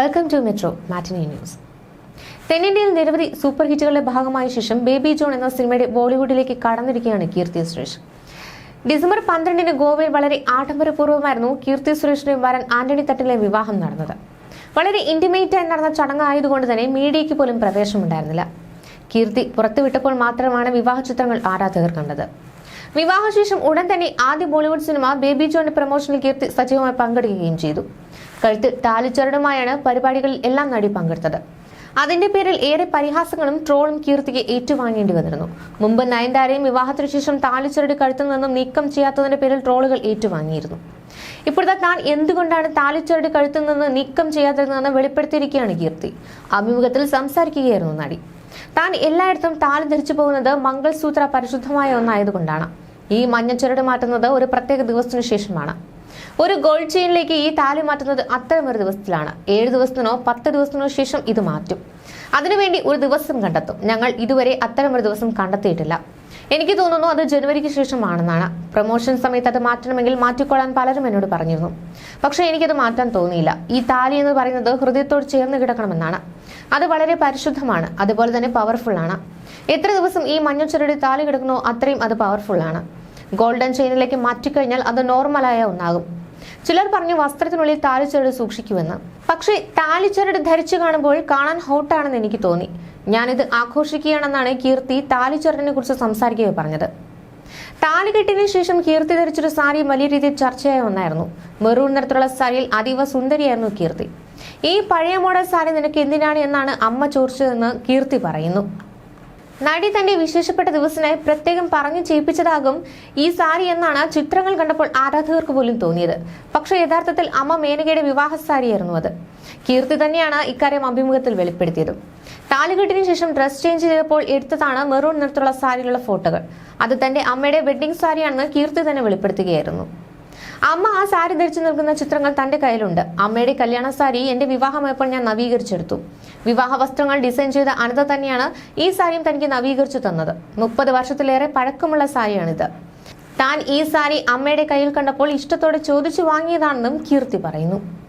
Welcome to metro matinee news തെന്നിന്ത്യയിൽ നിരവധി super ഹിറ്റുകളുടെ ഭാഗമായ ശേഷം ബേബി ജോൺ എന്ന സിനിമയുടെ ബോളിവുഡിലേക്ക് കടന്നിരിക്കുകയാണ് കീർത്തി സുരേഷ്. ഡിസംബർ പന്ത്രണ്ടിന് ഗോവയിൽ വളരെ ആഡംബരപൂർവമായിരുന്നു കീർത്തി സുരേഷിന്റെ വരൻ ആന്റണി തട്ടിലെ വിവാഹം നടന്നത്. വളരെ ഇന്റിമേറ്റ് ആയി നടന്ന ചടങ്ങായതുകൊണ്ട് തന്നെ മീഡിയയ്ക്ക് പോലും പ്രവേശമുണ്ടായിരുന്നില്ല കീർത്തി പുറത്തുവിട്ടപ്പോൾ മാത്രമാണ് വിവാഹ ചിത്രങ്ങൾ ആരാധകർ കണ്ടത്. വിവാഹശേഷം ഉടൻ തന്നെ ആദ്യ ബോളിവുഡ് സിനിമ ബേബി ജോണിന്റെ പ്രൊമോഷനിൽ കീർത്തി സജീവമായി പങ്കെടുക്കുകയും ചെയ്തു. കഴുത്തിൽ താലിച്ചരടുമായാണ് പരിപാടികളിൽ എല്ലാം നടി പങ്കെടുത്തത്. അതിന്റെ പേരിൽ ഏറെ പരിഹാസങ്ങളും ട്രോളും കീർത്തിക്ക് ഏറ്റുവാങ്ങേണ്ടി വന്നിരുന്നു. മുമ്പ് നയൻതാരയും വിവാഹത്തിനു ശേഷം താലിച്ചരട് കഴുത്തിൽ നിന്നും നീക്കം ചെയ്യാത്തതിന്റെ പേരിൽ ട്രോളുകൾ ഏറ്റുവാങ്ങിയിരുന്നു. ഇപ്പോഴത്തെ താൻ എന്തുകൊണ്ടാണ് താലിച്ചരട് കഴുത്തിൽ നിന്ന് നീക്കം ചെയ്യാത്തതെന്ന് വെളിപ്പെടുത്തിയിരിക്കുകയാണ് കീർത്തി. അഭിമുഖത്തിൽ സംസാരിക്കുകയായിരുന്നു നടി. താൻ എല്ലായിടത്തും താലി ധരിച്ചു പോകുന്നത് മംഗൾസൂത്ര പരിശുദ്ധമായ ഒന്നായതുകൊണ്ടാണ്. ഈ മഞ്ഞച്ചരട് മാറ്റുന്നത് ഒരു പ്രത്യേക ദിവസത്തിനു ശേഷമാണ്. ഒരു ഗോൾഡ് ചെയിനിലേക്ക് ഈ താലി മാറ്റുന്നത് അത്തരമൊരു ദിവസത്തിലാണ്. ഏഴ് ദിവസത്തിനോ പത്ത് ദിവസത്തിനോ ശേഷം ഇത് മാറ്റും. അതിനുവേണ്ടി ഒരു ദിവസം കണ്ടെത്തും. ഞങ്ങൾ ഇതുവരെ അത്തരമൊരു ദിവസം കണ്ടെത്തിയിട്ടില്ല. എനിക്ക് തോന്നുന്നു അത് ജനുവരിക്ക് ശേഷമാണെന്നാണ്. പ്രൊമോഷൻ സമയത്ത് അത് മാറ്റണമെങ്കിൽ മാറ്റിക്കൊള്ളാൻ പലരും എന്നോട് പറഞ്ഞിരുന്നു. പക്ഷേ എനിക്കത് മാറ്റാൻ തോന്നിയില്ല. ഈ താലി എന്ന് പറയുന്നത് ഹൃദയത്തോട് ചേർന്ന് കിടക്കണമെന്നാണ്. അത് വളരെ പരിശുദ്ധമാണ്. അതുപോലെ തന്നെ പവർഫുൾ ആണ്. എത്ര ദിവസം ഈ മഞ്ഞച്ചെറിയുടെ താലി കിടക്കുന്നോ അത്രയും അത് പവർഫുൾ ആണ്. ഗോൾഡൻ ചെയിനിലേക്ക് മാറ്റിക്കഴിഞ്ഞാൽ അത് നോർമലായ ഒന്നാകും. ചിലർ പറഞ്ഞു വസ്ത്രത്തിനുള്ളിൽ താലിച്ചരട് സൂക്ഷിക്കുമെന്ന്. പക്ഷേ താലിച്ചരട് ധരിച്ചു കാണുമ്പോൾ കാണാൻ ഹോട്ടാണെന്ന് എനിക്ക് തോന്നി. ഞാനിത് ആഘോഷിക്കുകയാണെന്നാണ് കീർത്തി താലിച്ചരടിനെ കുറിച്ച് സംസാരിക്കുകയോ പറഞ്ഞത്. താലികെട്ടിന് ശേഷം കീർത്തി ധരിച്ചൊരു സാരി വലിയ രീതിയിൽ ചർച്ചയായ ഒന്നായിരുന്നു. മെറൂൺ നിറത്തിലുള്ള സാരിയിൽ അതീവ സുന്ദരിയായിരുന്നു കീർത്തി. ഈ പഴയ മോഡൽ സാരി നിനക്ക് എന്തിനാണ്? എന്നാണ് അമ്മ ചോദിച്ചതെന്ന് കീർത്തി പറയുന്നു. നടി തന്റെ വിശേഷപ്പെട്ട ദിവസത്തിനായി പ്രത്യേകം പറഞ്ഞു ചെയ്യിപ്പിച്ചതാകും ഈ സാരി എന്നാണ് ചിത്രങ്ങൾ കണ്ടപ്പോൾ ആരാധകർക്ക് പോലും തോന്നിയത്. പക്ഷെ യഥാർത്ഥത്തിൽ അമ്മ മേനകയുടെ വിവാഹ സാരിയായിരുന്നു അത്. കീർത്തി തന്നെയാണ് ഇക്കാര്യം അഭിമുഖത്തിൽ വെളിപ്പെടുത്തിയത്. താലികെട്ടിന് ശേഷം ഡ്രസ് ചേഞ്ച് ചെയ്തപ്പോൾ എടുത്തതാണ് മെറൂൺ നിറത്തുള്ള സാരിയിലുള്ള ഫോട്ടോകൾ. അത് തന്റെ അമ്മയുടെ വെഡ്ഡിംഗ് സാരിയാണെന്ന് കീർത്തി തന്നെ വെളിപ്പെടുത്തുകയായിരുന്നു. അമ്മ ആ സാരി ധരിച്ചു നിൽക്കുന്ന ചിത്രങ്ങൾ തന്റെ കയ്യിലുണ്ട്. അമ്മയുടെ കല്യാണ സാരി എന്റെ വിവാഹമായപ്പോൾ ഞാൻ നവീകരിച്ചെടുത്തു. വിവാഹ വസ്ത്രങ്ങൾ ഡിസൈൻ ചെയ്ത അനിത തന്നെയാണ് ഈ സാരിയും തനിക്ക് നവീകരിച്ചു തന്നത്. മുപ്പത് വർഷത്തിലേറെ പഴക്കമുള്ള സാരിയാണിത്. താൻ ഈ സാരി അമ്മയുടെ കയ്യിൽ കണ്ടപ്പോൾ ഇഷ്ടത്തോടെ ചോദിച്ചു വാങ്ങിയതാണെന്നും കീർത്തി പറയുന്നു.